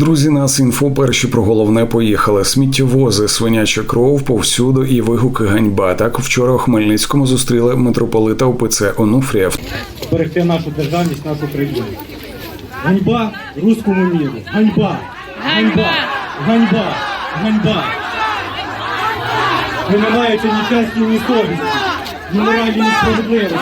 Друзі, нас інфо перші про головне поїхали. Сміттєвози, свиняча кров повсюду і вигуки ганьба. Так вчора у Хмельницькому зустріли митрополита УПЦ Онуфрія. берегти нашу державність, нашу країну. Ганьба руському міру. Ганьба! Ганьба! Ганьба! Ганьба! Ви не маєте ні честі, ні совісті, ні моралі, ні справедливості.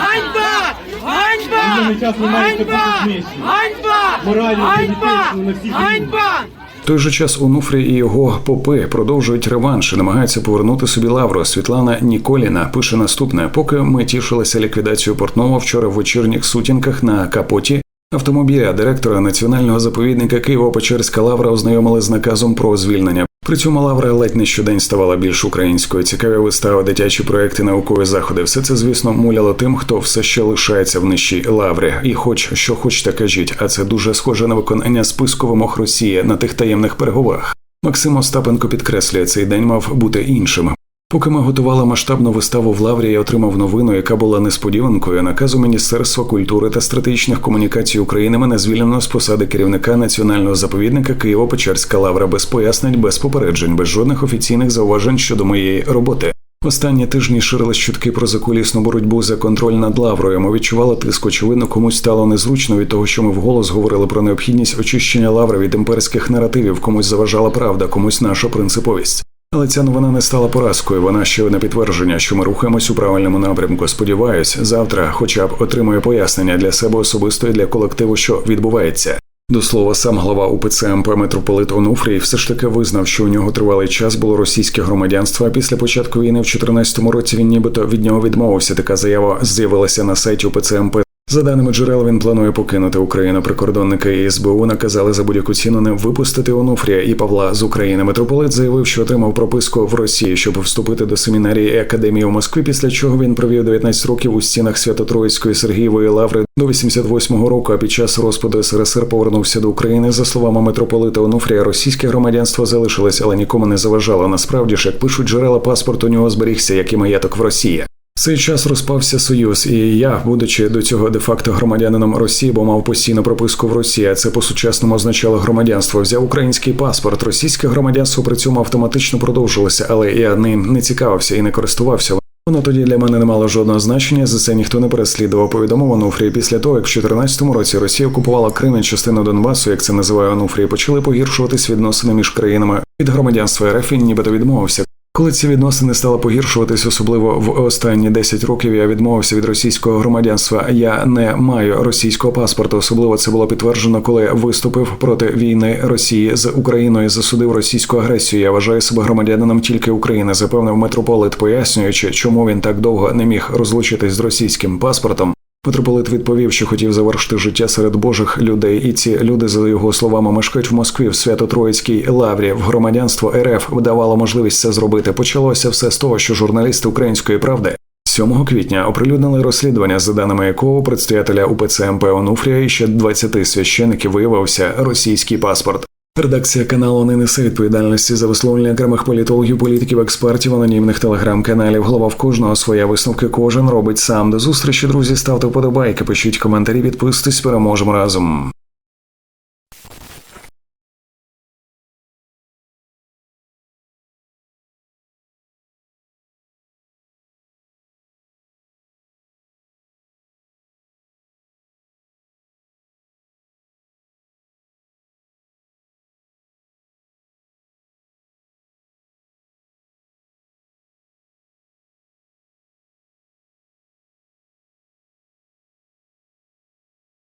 Не час ви маєте бути Ганьба! знищені. Ганьба! Морально, політично, на всіх рівнях. В той же час Онуфрій і його попи продовжують реванш і намагаються повернути собі лавру. Світлана Ніколіна пише наступне: поки ми тішилися ліквідацією портного вчора в вечірніх сутінках на капоті. Автомобіля директора національного заповідника Києво-Печерська лавра ознайомили з наказом про звільнення. При цьому лавра ледь не щодень ставала більш українською. Цікаві вистави, дитячі проекти, наукові заходи. Все це, звісно, муляло тим, хто все ще лишається в нижчій лаврі. І хоч що хочете кажіть, а це дуже схоже на виконання списку вимог Росії на тих таємних переговорах. Максим Остапенко підкреслює, цей день мав бути іншим. Поки ми готували масштабну виставу в Лаврі, я отримав новину, яка була несподіванкою. Наказу Міністерства культури та стратегічних комунікацій України мене звільнено з посади керівника національного заповідника Києво-Печерська лавра без пояснень, без попереджень, без жодних офіційних зауважень щодо моєї роботи. Останні тижні ширились чутки про закулісну боротьбу за контроль над лаврою. Ми відчували тиск. Очевидно, комусь стало незручно від того, що ми вголос говорили про необхідність очищення лаври від імперських наративів. Комусь заважала правда, комусь наша принциповість. Але ця новина не стала поразкою. Вона ще одне підтвердження, що ми рухаємось у правильному напрямку. Сподіваюсь, завтра, хоча б отримаю пояснення для себе особисто і для колективу, що відбувається. До слова, сам глава УПЦ МП митрополит Онуфрій все ж таки визнав, що у нього тривалий час було російське громадянство. А після початку війни в 2014 році він нібито від нього відмовився. Така заява з'явилася на сайті УПЦ МП. За даними джерел, він планує покинути Україну. Прикордонники і СБУ наказали за будь-яку ціну не випустити Онуфрія і Павла з України. Митрополит заявив, що отримав прописку в Росії, щоб вступити до семінарії і академії у Москві. Після чого він провів 19 років у стінах Свято-Троїцької Сергієвої лаври до 88-го року. А під час розпаду СРСР повернувся до України. За словами митрополита Онуфрія, російське громадянство залишилось, але нікому не заважало. Насправді ж, як пишуть джерела, паспорт у нього зберігся, як і маєток в Росії. Цей час розпався союз, і я, будучи до цього де-факто громадянином Росії, бо мав постійну прописку в Росії, а це по сучасному означало громадянство. Взяв український паспорт. Російське громадянство при цьому автоматично продовжилося, але я ним не цікавився і не користувався. Воно тоді для мене не мало жодного значення. За це ніхто не переслідував. Повідомив Онуфрій. Після того, як в 2014 році Росія окупувала Крим і частину Донбасу, як це називає Онуфрій, почали погіршуватись відносини між країнами. Від громадянства РФ нібито відмовився. Коли ці відносини стали погіршуватись, особливо в останні 10 років, я відмовився від російського громадянства. Я не маю російського паспорту. Особливо це було підтверджено, коли виступив проти війни Росії з Україною, засудив російську агресію. Я вважаю себе громадянином тільки України. Запевнив митрополит, пояснюючи, чому він так довго не міг розлучитись з російським паспортом. Митрополит відповів, що хотів завершити життя серед божих людей, і ці люди, за його словами, мешкають в Москві в Свято-Троїцькій лаврі. В громадянство РФ давало можливість це зробити. Почалося все з того, що журналісти української правди 7 квітня оприлюднили розслідування, за даними якого предстоятеля УПЦ МП Онуфрія і ще 20 священиків виявився російський паспорт. Редакція каналу не несе відповідальності за висловлення окремих політологів, політиків, експертів, анонімних телеграм-каналів. Голова в кожного своя висновки кожен робить сам. До зустрічі, друзі. Ставте вподобайки, пишіть коментарі, підписуйтесь, переможемо разом.